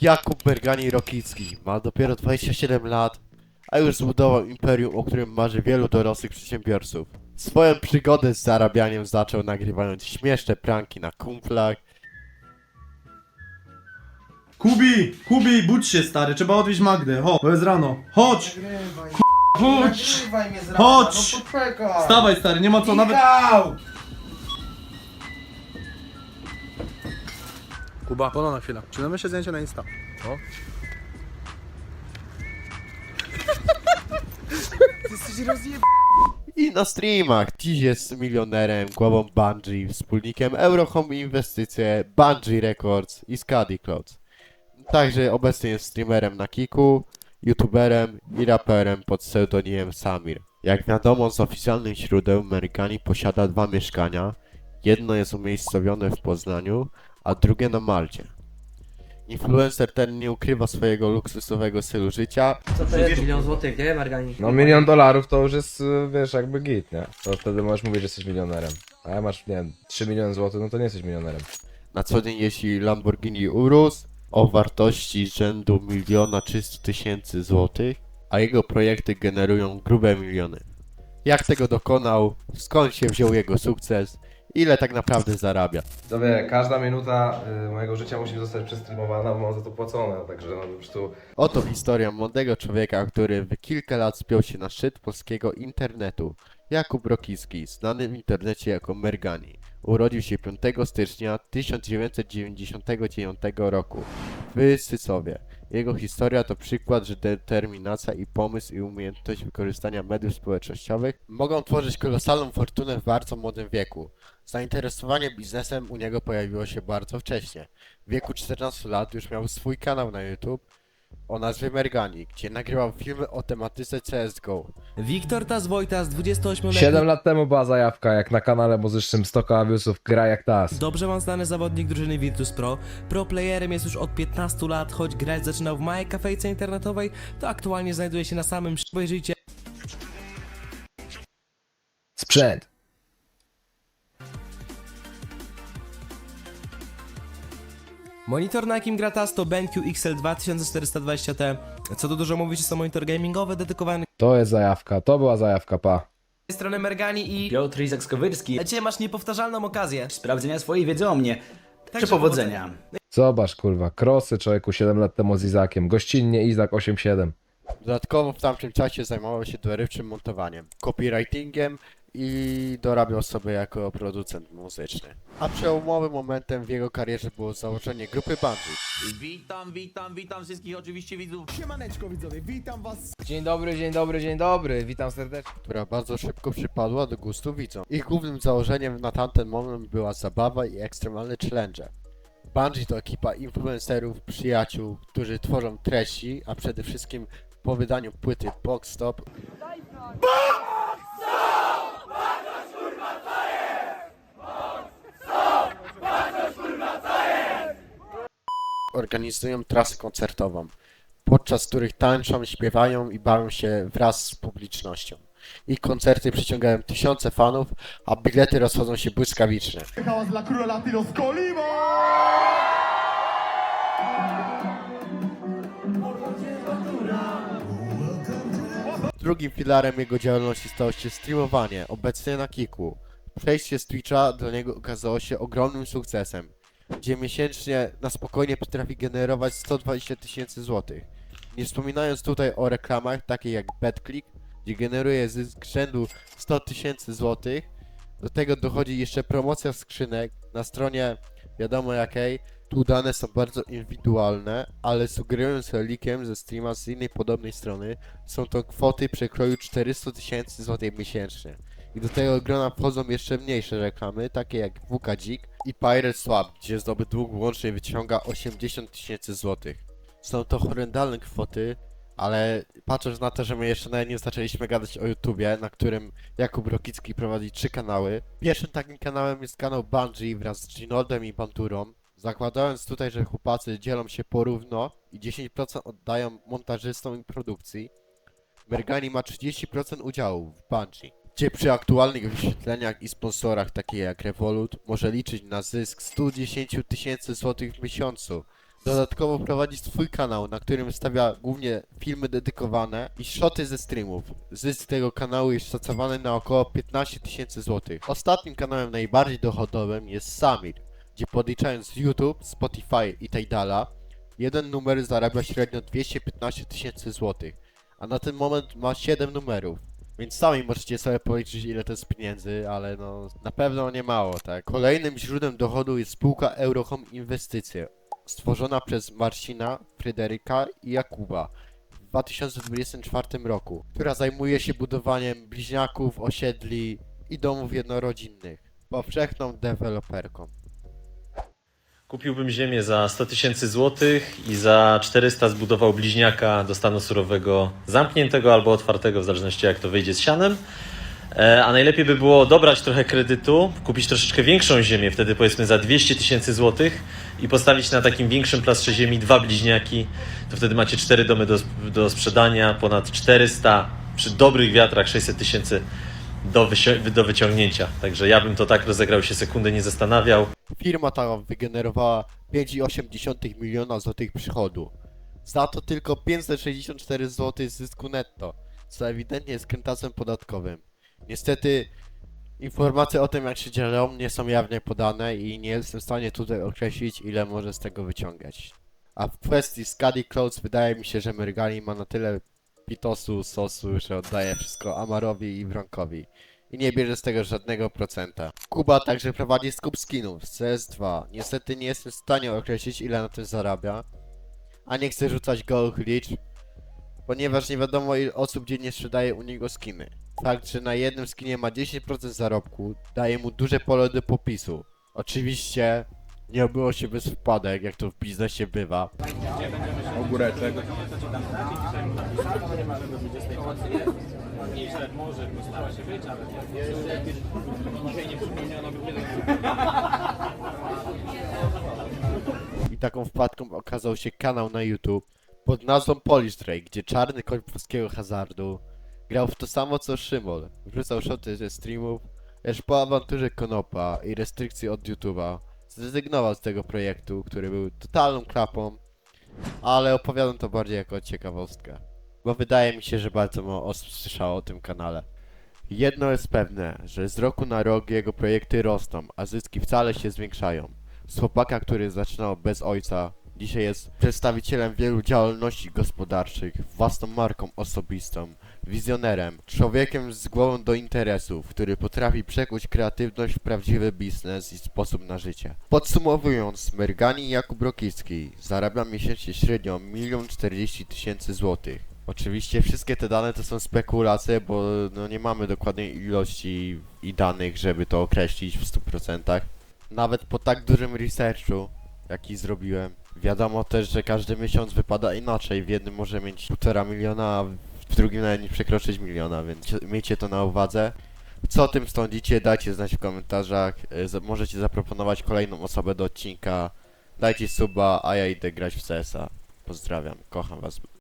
Jakub Mergani Rokicki ma dopiero 27 lat, a już zbudował imperium, o którym marzy wielu dorosłych przedsiębiorców. Swoją przygodę z zarabianiem zaczął nagrywając śmieszne pranki na kumplach, Kubi! Kubi, budź się stary, trzeba odwieźć Magdę, chodź, bo jest rano. Chodź! Nagrywaj, Chodź! nagrywaj mnie z rana, Chodź! No poczekaj! Wstawaj stary, nie ma co nawet... Michał! Kuba, pono na chwilę. Przynajmniej się zdjęcie na Insta. O. Ty jesteś rozjeb... i na streamach. Dziś jest milionerem, głową Bungie, wspólnikiem Eurohome Inwestycje, Bungie Records i Scuddy Clouds. Także obecnie jest streamerem na Kiku, youtuberem i raperem pod pseudonimem Samir. Jak wiadomo z oficjalnych źródeł Mergani posiada dwa mieszkania. Jedno jest umiejscowione w Poznaniu, a drugie na Malcie. Influencer ten nie ukrywa swojego luksusowego stylu życia, Co to jest milion złotych, nie, Margani? No milion dolarów to już jest, y, wiesz, jakby git, nie? To wtedy możesz mówić, że jesteś milionerem. A jak masz, nie wiem, 3 miliony złotych, no to nie jesteś milionerem. Na co dzień jeździ Lamborghini Urus o wartości rzędu miliona 300 tysięcy złotych, a jego projekty generują grube miliony. Jak tego dokonał, skąd się wziął jego sukces, ile tak naprawdę zarabia. To wie, każda minuta y, mojego życia musi zostać przestreamowana, bo mam za to płacone, także no po prostu... Oto historia młodego człowieka, który w kilka lat spiął się na szczyt polskiego internetu. Jakub Rokicki, znany w internecie jako Mergani. Urodził się 5 stycznia 1999 roku w Sycowie. Jego historia to przykład, że determinacja i pomysł i umiejętność wykorzystania mediów społecznościowych mogą tworzyć kolosalną fortunę w bardzo młodym wieku. Zainteresowanie biznesem u niego pojawiło się bardzo wcześnie. W wieku 14 lat już miał swój kanał na YouTube o nazwie Mergani, gdzie nagrywał filmy o tematyce CSGO. Wiktor Tas Wojtas, 28-letni 7 lat temu była zajawka, jak na kanale muzycznym Stoko Aviusów gra jak tas. dobrze wam znany zawodnik drużyny Virtus Pro. Pro playerem jest już od 15 lat, choć grać zaczynał w małej kafejce internetowej, to aktualnie znajduje się na samym sz- Obejrzyjcie Sprzęt. Monitor na jakim gra Tas to BenQ XL 2420T. Co tu dużo mówić, są monitor gamingowe dedykowany To jest zajawka, to była zajawka, pa. z strony Mergani i... Piotr Izak-Skowyrski. Dzisiaj masz niepowtarzalną okazję. Sprawdzenia swojej wiedzy o mnie. Także Czy powodzenia. Zobacz, kurwa, krosy człowieku 7 lat temu z Izakiem, gościnnie Izak 87. Dodatkowo w tamtym czasie zajmował się dorywczym montowaniem, copywritingiem i dorabiał sobie jako producent muzyczny. A przełomowym momentem w jego karierze było założenie grupy Bungie. Witam, witam, witam wszystkich oczywiście widzów. Dzień dobry, dzień dobry, dzień dobry, witam serdecznie. która bardzo szybko przypadła do gustu widzom. Ich głównym założeniem na tamten moment była zabawa i ekstremalne challenge. Bungie to ekipa influencerów, przyjaciół, którzy tworzą treści, a przede wszystkim po wydaniu płyty Box Stop organizują trasę koncertową, podczas których tańczą, śpiewają i bawią się wraz z publicznością. Ich koncerty przyciągają tysiące fanów, a bilety rozchodzą się błyskawicznie. Drugim filarem jego działalności stało się streamowanie, obecnie na Kiku. Przejście z Twitcha dla niego okazało się ogromnym sukcesem, gdzie miesięcznie na spokojnie potrafi generować 120 tysięcy złotych. Nie wspominając tutaj o reklamach takich jak BetClick, gdzie generuje zysk rzędu 100 tysięcy złotych. Do tego dochodzi jeszcze promocja skrzynek na stronie wiadomo jakiej. Tu dane są bardzo indywidualne, ale sugerując relikiem ze streama z innej podobnej strony, są to kwoty przekroju 400 tysięcy złotych miesięcznie. I do tego grona wchodzą jeszcze mniejsze reklamy, takie jak WK Dzik i Pirate Swap, gdzie zdobyt łącznie wyciąga 80 tysięcy złotych. Są to horrendalne kwoty, ale patrząc na to, że my jeszcze nawet nie zaczęliśmy gadać o YouTubie, na którym Jakub Rokicki prowadzi trzy kanały. Pierwszym takim kanałem jest kanał Bungie wraz z Ginoldem i Bandurą. Zakładając tutaj, że chłopacy dzielą się porówno i 10% oddają montażystom i produkcji, Mergani ma 30% udziału w Bungie, gdzie przy aktualnych wyświetleniach i sponsorach takich jak Revolut może liczyć na zysk 110 tysięcy złotych w miesiącu, Dodatkowo prowadzi swój kanał, na którym stawia głównie filmy dedykowane i shoty ze streamów. Zysk tego kanału jest szacowany na około 15 tysięcy złotych. Ostatnim kanałem najbardziej dochodowym jest Samir, gdzie podliczając YouTube, Spotify i Tidala, jeden numer zarabia średnio 215 tysięcy złotych, a na ten moment ma 7 numerów. Więc sami możecie sobie policzyć ile to jest pieniędzy, ale no na pewno nie mało, tak. Kolejnym źródłem dochodu jest spółka Eurohome Inwestycje, stworzona przez Marcina, Fryderyka i Jakuba w 2024 roku, która zajmuje się budowaniem bliźniaków, osiedli i domów jednorodzinnych. Powszechną deweloperką. Kupiłbym ziemię za 100 tysięcy złotych i za 400 zbudował bliźniaka do stanu surowego zamkniętego albo otwartego, w zależności jak to wyjdzie z sianem. E, A najlepiej by było dobrać trochę kredytu, kupić troszeczkę większą ziemię, wtedy powiedzmy za 200 tysięcy złotych i postawić na takim większym plastrze ziemi dwa bliźniaki. To wtedy macie cztery domy do, do sprzedania, ponad 400, przy dobrych wiatrach 600 tysięcy do, do wyciągnięcia. Także ja bym to tak rozegrał się sekundę, nie zastanawiał. Firma ta wygenerowała 5,8 miliona złotych przychodu. Za to tylko 564 zł zysku netto, co ewidentnie jest krętacem podatkowym. Niestety informacje o tym jak się dzielą nie są jawnie podane i nie jestem w stanie tutaj określić ile może z tego wyciągać. A w kwestii Scuddy Clothes wydaje mi się, że Mergali ma na tyle pitosu, sosu, że oddaje wszystko Amarowi i Wronkowi i nie bierze z tego żadnego procenta. Kuba także prowadzi skup skinów z CS2. Niestety nie jestem w stanie określić ile na tym zarabia, a nie chcę rzucać gołych liczb, ponieważ nie wiadomo ile osób dziennie sprzedaje u niego skiny. Fakt, że na jednym skinie ma 10% zarobku daje mu duże pole do popisu. Oczywiście nie obyło się bez wpadek, jak to w biznesie bywa. Ogóreczek. I taką wpadką okazał się kanał na YouTube pod nazwą Polish Drake, gdzie czarny koń polskiego hazardu grał w to samo co Szymon. Wrzucał shoty ze streamów, lecz po awanturze Konopa i restrykcji od YouTube'a zrezygnował z tego projektu, który był totalną klapą, ale opowiadam to bardziej jako ciekawostkę, bo wydaje mi się, że bardzo mało osób słyszało o tym kanale. Jedno jest pewne, że z roku na rok jego projekty rosną, a zyski wcale się zwiększają. Z chłopaka, który zaczynał bez ojca, dzisiaj jest przedstawicielem wielu działalności gospodarczych, własną marką osobistą, wizjonerem, człowiekiem z głową do interesów, który potrafi przekuć kreatywność w prawdziwy biznes i sposób na życie. Podsumowując, Mergani Jakub Rokicki zarabia miesięcznie średnio 1 40 tysięcy złotych. Oczywiście wszystkie te dane to są spekulacje, bo no nie mamy dokładnej ilości i danych, żeby to określić w 100%. Nawet po tak dużym researchu, jaki zrobiłem, wiadomo też, że każdy miesiąc wypada inaczej. W jednym może mieć 1,5 miliona, a w drugim nawet nie przekroczyć miliona, więc miejcie to na uwadze. Co o tym sądzicie? Dajcie znać w komentarzach. Za- Możecie zaproponować kolejną osobę do odcinka. Dajcie suba, a ja idę grać w CS-a. Pozdrawiam, kocham was.